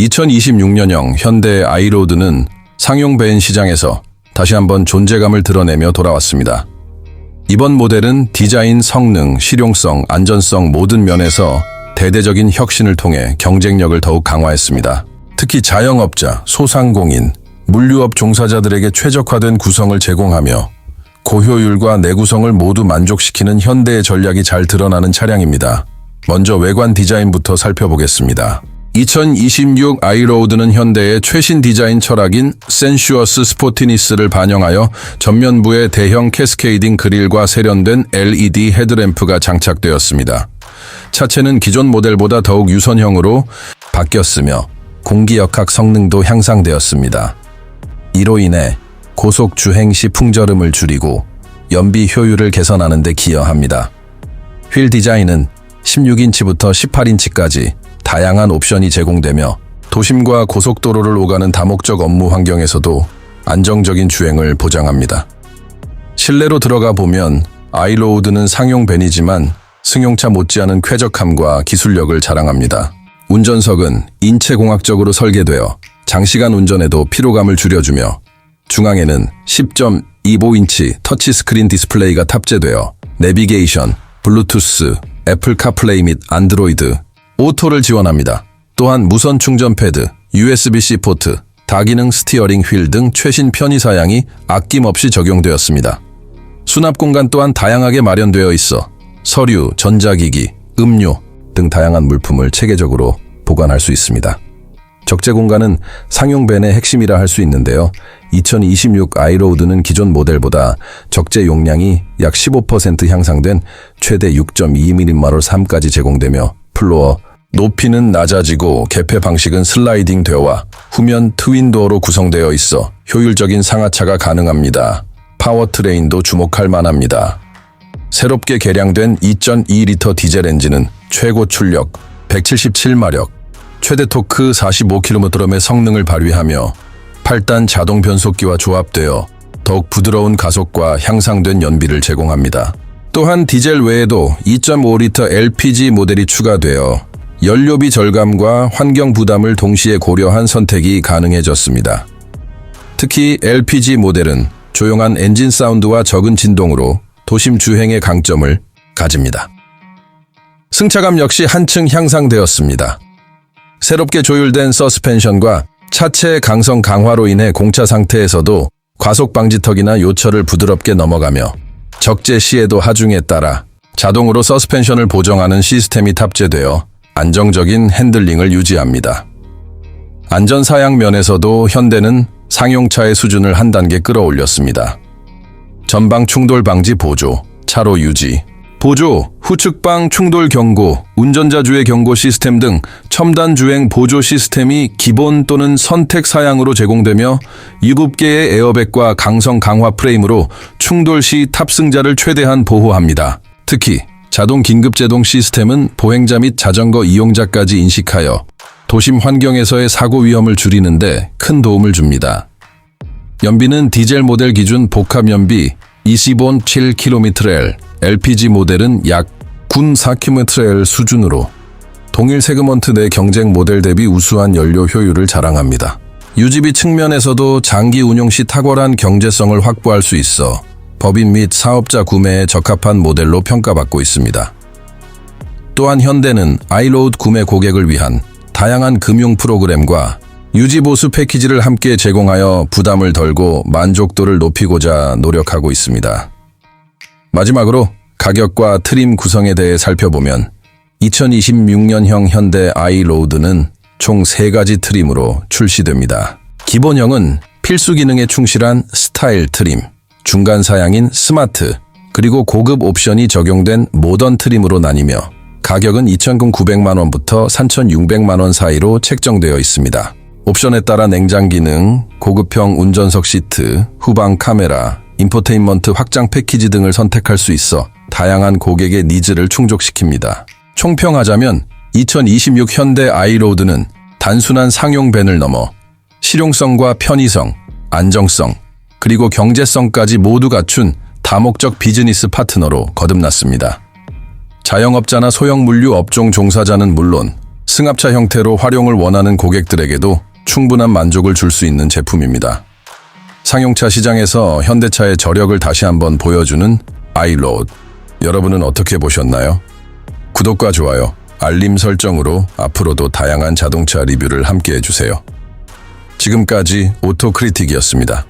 2026년형 현대 아이로드는 상용 배인 시장에서 다시 한번 존재감을 드러내며 돌아왔습니다. 이번 모델은 디자인, 성능, 실용성, 안전성 모든 면에서 대대적인 혁신을 통해 경쟁력을 더욱 강화했습니다. 특히 자영업자, 소상공인, 물류업 종사자들에게 최적화된 구성을 제공하며 고효율과 내구성을 모두 만족시키는 현대의 전략이 잘 드러나는 차량입니다. 먼저 외관 디자인부터 살펴보겠습니다. 2026 아이로우드는 현대의 최신 디자인 철학인 센슈어스 스포티니스를 반영하여 전면부에 대형 캐스케이딩 그릴과 세련된 LED 헤드램프가 장착되었습니다. 차체는 기존 모델보다 더욱 유선형으로 바뀌었으며 공기역학 성능도 향상되었습니다. 이로 인해 고속 주행 시 풍절음을 줄이고 연비 효율을 개선하는 데 기여합니다. 휠 디자인은 16인치부터 18인치까지 다양한 옵션이 제공되며 도심과 고속도로를 오가는 다목적 업무 환경에서도 안정적인 주행을 보장합니다. 실내로 들어가 보면 아이로우드는 상용 벤이지만 승용차 못지않은 쾌적함과 기술력을 자랑합니다. 운전석은 인체공학적으로 설계되어 장시간 운전에도 피로감을 줄여주며 중앙에는 10.25인치 터치스크린 디스플레이가 탑재되어 내비게이션, 블루투스, 애플 카플레이 및 안드로이드, 오토를 지원합니다. 또한 무선 충전 패드, USB-C 포트, 다기능 스티어링 휠 등 최신 편의 사양이 아낌없이 적용되었습니다. 수납 공간 또한 다양하게 마련되어 있어 서류, 전자기기, 음료 등 다양한 물품을 체계적으로 보관할 수 있습니다. 적재 공간은 상용 벤의 핵심이라 할 수 있는데요. 2026 아이로우드는 기존 모델보다 적재 용량이 약 15% 향상된 최대 6.2mm로 3까지 제공되며 플로어 높이는 낮아지고 개폐 방식은 슬라이딩 되어와 후면 트윈도어로 구성되어 있어 효율적인 상하차가 가능합니다. 파워트레인도 주목할 만합니다. 새롭게 개량된 2.2리터 디젤 엔진은 최고 출력 177마력, 최대 토크 45km의 성능을 발휘하며 8단 자동 변속기와 조합되어 더욱 부드러운 가속과 향상된 연비를 제공합니다. 또한 디젤 외에도 2.5리터 LPG 모델이 추가되어 연료비 절감과 환경 부담을 동시에 고려한 선택이 가능해졌습니다. 특히 LPG 모델은 조용한 엔진 사운드와 적은 진동으로 도심 주행의 강점을 가집니다. 승차감 역시 한층 향상되었습니다. 새롭게 조율된 서스펜션과 차체 강성 강화로 인해 공차 상태에서도 과속 방지턱이나 요철을 부드럽게 넘어가며 적재 시에도 하중에 따라 자동으로 서스펜션을 보정하는 시스템이 탑재되어 안정적인 핸들링을 유지합니다. 안전 사양 면에서도 현대는 상용차의 수준을 한 단계 끌어올렸습니다. 전방 충돌 방지 보조, 차로 유지, 보조, 후측방 충돌 경고, 운전자 주의 경고 시스템 등 첨단 주행 보조 시스템이 기본 또는 선택 사양으로 제공되며 7개의 에어백과 강성 강화 프레임으로 충돌 시 탑승자를 최대한 보호합니다. 특히 자동 긴급 제동 시스템은 보행자 및 자전거 이용자까지 인식하여 도심 환경에서의 사고 위험을 줄이는데 큰 도움을 줍니다. 연비는 디젤 모델 기준 복합 연비 20온 7kmL, LPG 모델은 약군 4kmL 수준으로 동일 세그먼트 내 경쟁 모델 대비 우수한 연료 효율을 자랑합니다. 유지비 측면에서도 장기 운용 시 탁월한 경제성을 확보할 수 있어 법인 및 사업자 구매에 적합한 모델로 평가받고 있습니다. 또한 현대는 아이로드 구매 고객을 위한 다양한 금융 프로그램과 유지 보수 패키지를 함께 제공하여 부담을 덜고 만족도를 높이고자 노력하고 있습니다. 마지막으로 가격과 트림 구성에 대해 살펴보면 2026년형 현대 아이로드는 총 3가지 트림으로 출시됩니다. 기본형은 필수 기능에 충실한 스타일 트림, 중간 사양인 스마트, 그리고 고급 옵션이 적용된 모던 트림으로 나뉘며 가격은 2,900만 원부터 3,600만 원 사이로 책정되어 있습니다. 옵션에 따라 냉장 기능, 고급형 운전석 시트, 후방 카메라, 인포테인먼트 확장 패키지 등을 선택할 수 있어 다양한 고객의 니즈를 충족시킵니다. 총평하자면 2026 현대 아이로드는 단순한 상용 밴을 넘어 실용성과 편의성, 안정성, 그리고 경제성까지 모두 갖춘 다목적 비즈니스 파트너로 거듭났습니다. 자영업자나 소형 물류 업종 종사자는 물론 승합차 형태로 활용을 원하는 고객들에게도 충분한 만족을 줄 수 있는 제품입니다. 상용차 시장에서 현대차의 저력을 다시 한번 보여주는 아이로드. 여러분은 어떻게 보셨나요? 구독과 좋아요, 알림 설정으로 앞으로도 다양한 자동차 리뷰를 함께 해주세요. 지금까지 오토크리틱이었습니다.